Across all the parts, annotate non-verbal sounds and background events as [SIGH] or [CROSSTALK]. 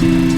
Nababa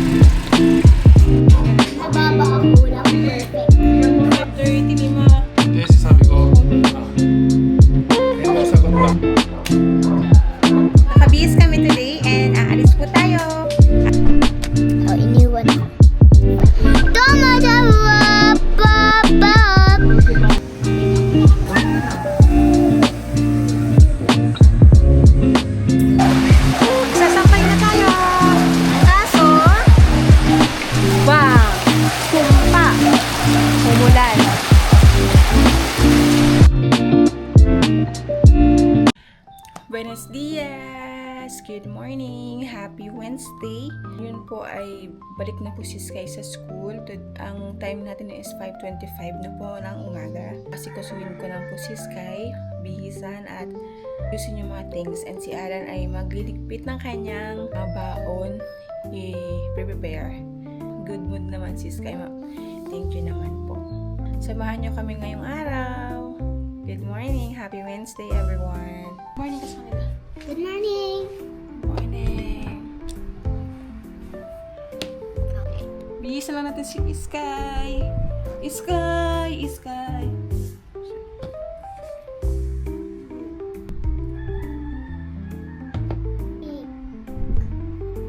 po ay balik na po si Sky sa school. Ang time natin is 5.25 na po ng umaga. Kasi kusuhin ko lang po si Sky, bihisan at ayusin yung mga things. And si Alan ay magliligpit ng kanyang baon i-prepare. Good mood naman si Sky. Thank you naman po. Samahan nyo kami ngayong araw. Good morning! Happy Wednesday everyone! Morning ka sa kanila. Good morning. Bihisan lang natin si Sky. Sky! Sky!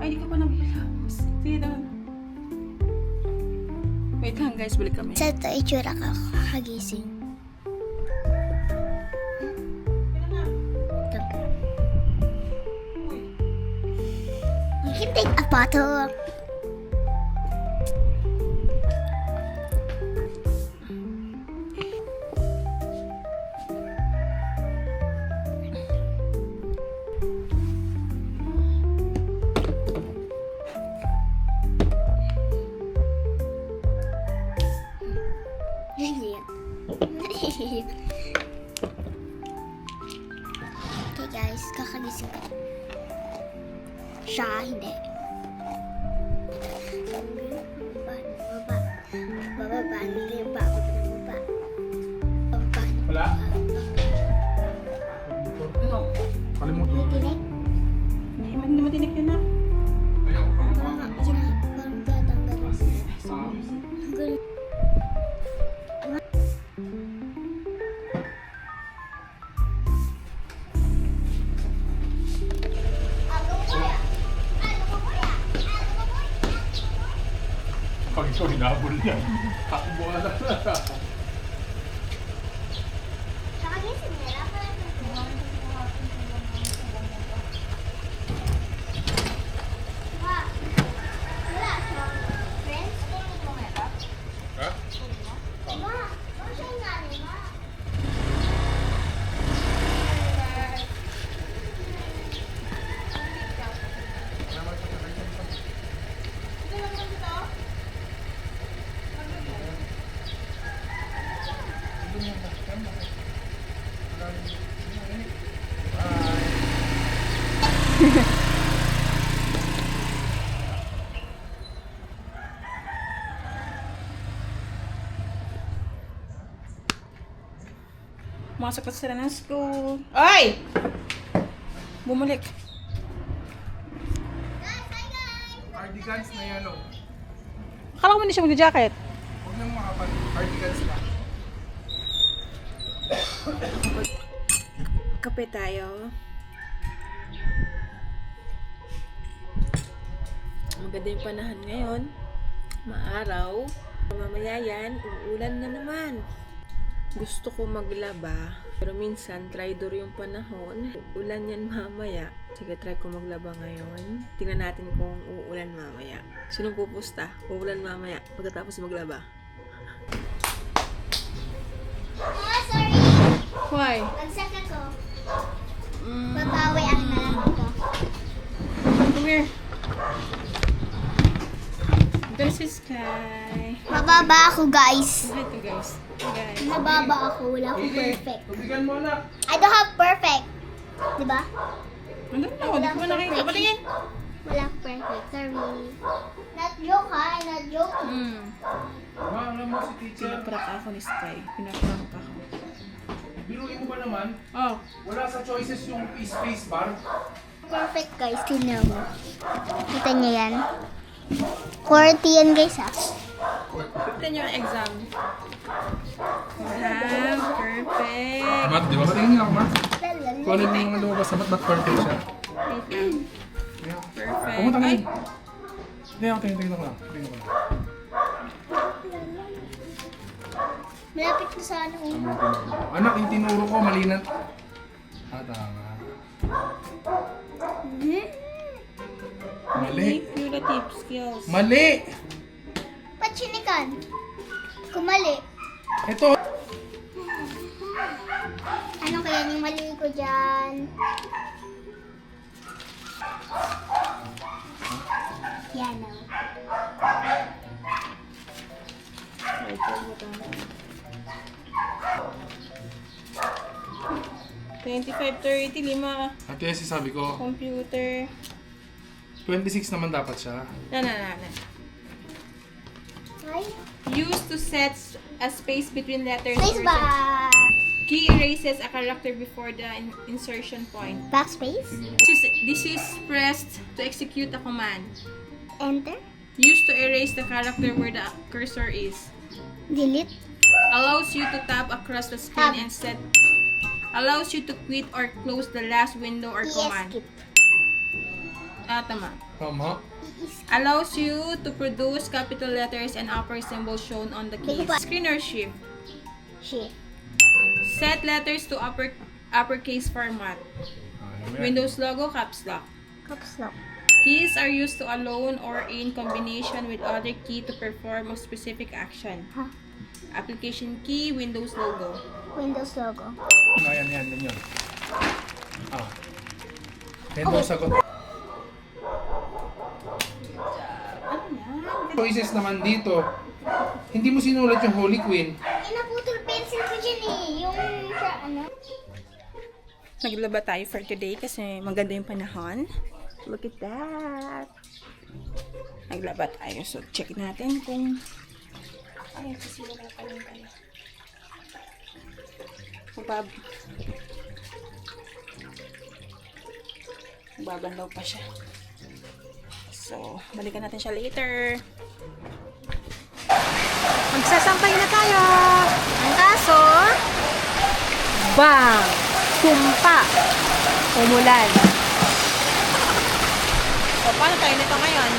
Ay, di ka pa naghilamos. Sige naman. Wait lang guys, balik kami. Sa ito, itsura ka kakagising. You can take a photo. Guys, kakagising ka. Siya, hindi. Pag ikaw hinabol niya, takbo ka na. Kakagising nila. Ha? Pumasok na sila ng school. Ay! Bumalik. Cardigans na yan, oh. Akala ko hindi siya mag-jacket. Huwag nang makapal. Cardigans na. Kape tayo. Maganda yung panahon ngayon. Maaraw. Mamaya yan, uulan na naman. Gusto ko maglaba. Pero minsan, traitor yung panahon. Ulan yan mamaya. Sige, try ko maglaba ngayon. Tingnan natin kung uulan mamaya. Sinong pupusta? Uulan mamaya. Pagkatapos maglaba. Ah, sorry. Why? Bagsak ako. Mm, Babawi ang nalaman ko. come here. This is Sky. Mababa ako, guys. Hi to guys. Guys. Mababa ako. Wala akong perfect. Tubigan mo na. I don't have perfect. Diba? Ano na? Hindi ko nakita. Patingin. Wala akong perfect. Sorry. Not joke, ha? Not joke. Hmm. Ma, alam mo si teacher. Pinaprank ako ni Sky. Pinaprank ako. Biruin mo ba naman? Oh. Wala sa choices yung space bar. Perfect, guys. Tingnan mo. Kita niyo yan? 40 yan guys ah. Ito yung exam. Wow, perfect. Mat, di ba? Patingin nga ako, Mat. Kung ano yung mga lumabas sa mat, mat perfect siya. Perfect. Pumunta ka Ay, rin. Hindi ako, tingin, tingin ako lang. Tingin ako lang. Malapit na sa ano eh. Anak, yung tinuro ko, mali na. Ah, tama. Mali. Cumulative skills. Mali! Patsinikan. Kumali. Ito. Ano kaya yung mali ko dyan? Yan oh. 25, 30, lima. At kaya sabi ko, Computer. 26 naman dapat siya. Na, na, na, na. Ay, Used to set a space between letters. space bar. Key erases a character before the in- insertion point. Backspace. This is, this is pressed to execute a command. Enter. Used to erase the character where the cursor is. Delete. Allows you to tap across the screen Tab. and set. Allows you to quit or close the last window or command. E-escape. Ah, tama. Tama. Allows you to produce capital letters and upper symbols shown on the keys. Hindi ko pa- Screen or shift. Shit. Set letters to upper uppercase format. Alam mo yan. Windows logo, caps lock. Caps lock. Keys are used to alone or in combination with other key to perform a specific action. Ha? Application key, Windows logo. Windows logo. Ayan, yan, yan, yan. Ah. Yan daw sagot. Choices naman dito. Hindi mo sinulat yung Holy Queen. Eh, naputol pencil ko dyan eh. Yung sa ano. Naglaba tayo for today kasi maganda yung panahon. Look at that. Naglaba tayo. So, check natin kung... Ay, kasi wala pa lang tayo. Mabab... Mababandaw pa siya. So, balikan natin siya later. Magsasampay na tayo! Ang kaso, bang! Tumpa! Umulan. So, paano tayo nito ngayon?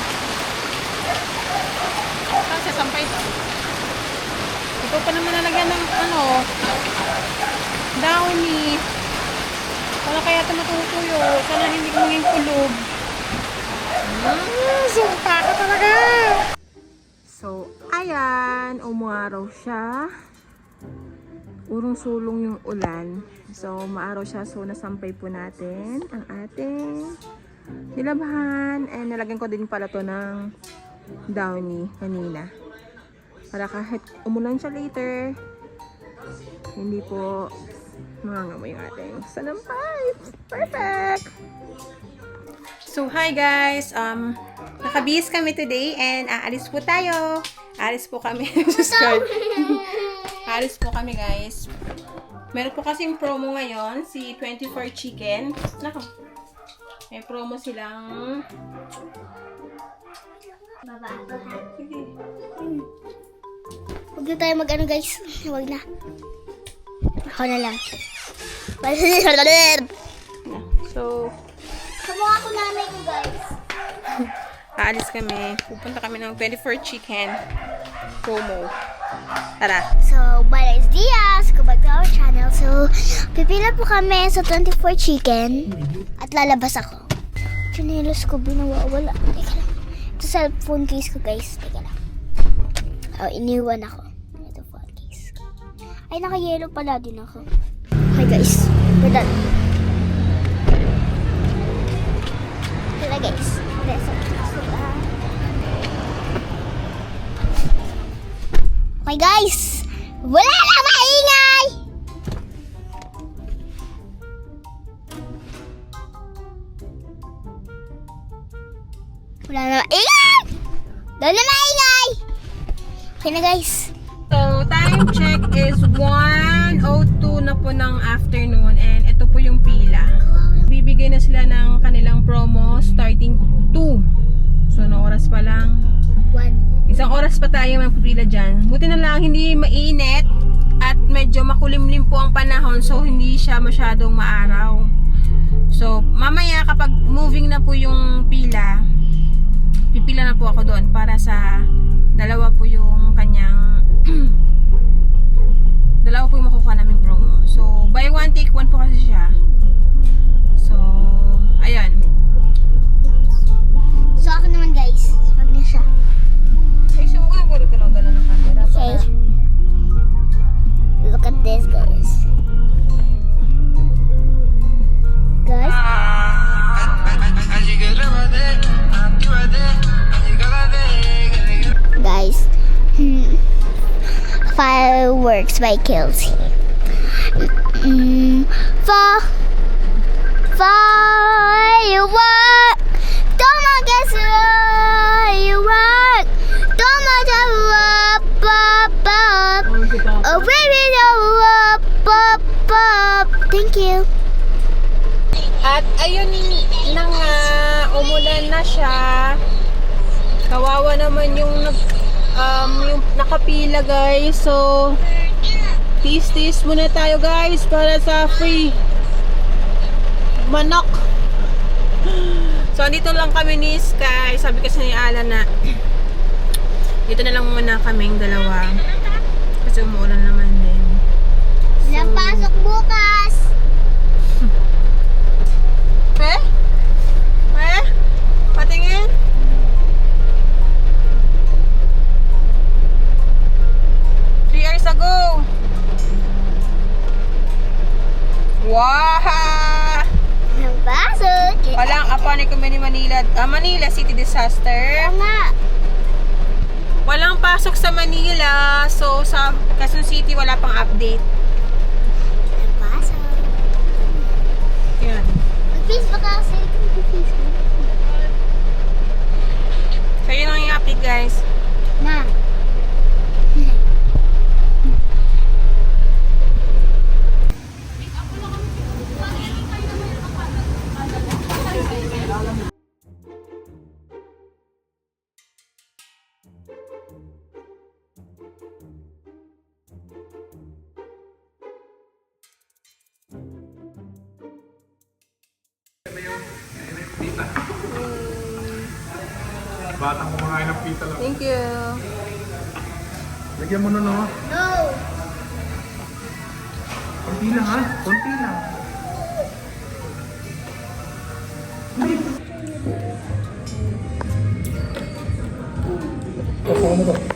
Saan sasampay ito? Ito pa naman nalagyan ng ano, downy. Wala kaya ito matutuyo. Sana hindi maging kulog. Mm, sumpa ka talaga! So, ayan, umaraw siya. Urong-sulong yung ulan. So, maaraw siya. So, nasampay po natin ang ating nilabahan. And nalagyan ko din pala to ng downy kanina. Para kahit umulan siya later, hindi po mangangamoy yung ating sanampay. Perfect! So, hi guys! Um, nakabihis kami today and aalis po tayo. Aalis po kami. [LAUGHS] Subscribe. Aalis po kami guys. Meron po kasing promo ngayon, si 24 Chicken. Nako. May promo silang... Baba. Sige. Huwag na tayo mag ano guys. Huwag na. Ako na lang. So, Kamukha ko nanay ko guys. [LAUGHS] aalis kami. Pupunta kami ng 24 Chicken promo. Tara. So, dias! Go back to our channel. So, pipila po kami sa 24 chicken. At lalabas ako. Chinelos ko binawawala. Teka lang. Ito cellphone case ko guys. Teka lang. Oh, iniwan ako. Ito phone case. Ay, naka-yellow pala din ako. Okay guys. Pedal. Tara guys. Okay guys! Wala na maingay! Wala na maingay! Wala na maingay! Okay na guys. So, time check is 1.02 na po ng afternoon and ito po yung pila. Bibigay na sila ng kanilang promo starting oras pa tayo magpipila dyan. Buti na lang, hindi mainit at medyo makulimlim po ang panahon so hindi siya masyadong maaraw. So, mamaya kapag moving na po yung pila, pipila na po ako doon para sa dalawa po yung kanyang [CLEARS THROAT] dalawa po yung makukuha naming promo. So, buy one, take one po kasi siya. Fireworks by Kelsey. Mm, fa firework. Don't guess firework. Don't up up up. Oh baby, up up up. Thank you. At ayun na nga, umulan na siya. Kawawa naman yung nag um, yung nakapila guys. So tis-tis muna tayo guys para sa free manok. So andito lang kami ni Sky. Sabi kasi ni Alan na dito na lang muna kaming dalawa. Kasi umuulan naman din. Napasok bukas. Disaster. Nga. Walang pasok sa Manila. So, sa Quezon City, wala pang update. Batang kumakain ng pita lang. Thank you. Lagyan mo na no. No. Konti lang ha. Konti lang. Kasama mo to.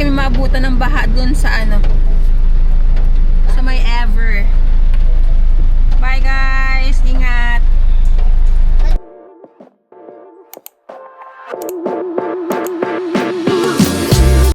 Kami maabutan ng baha dun sa ano,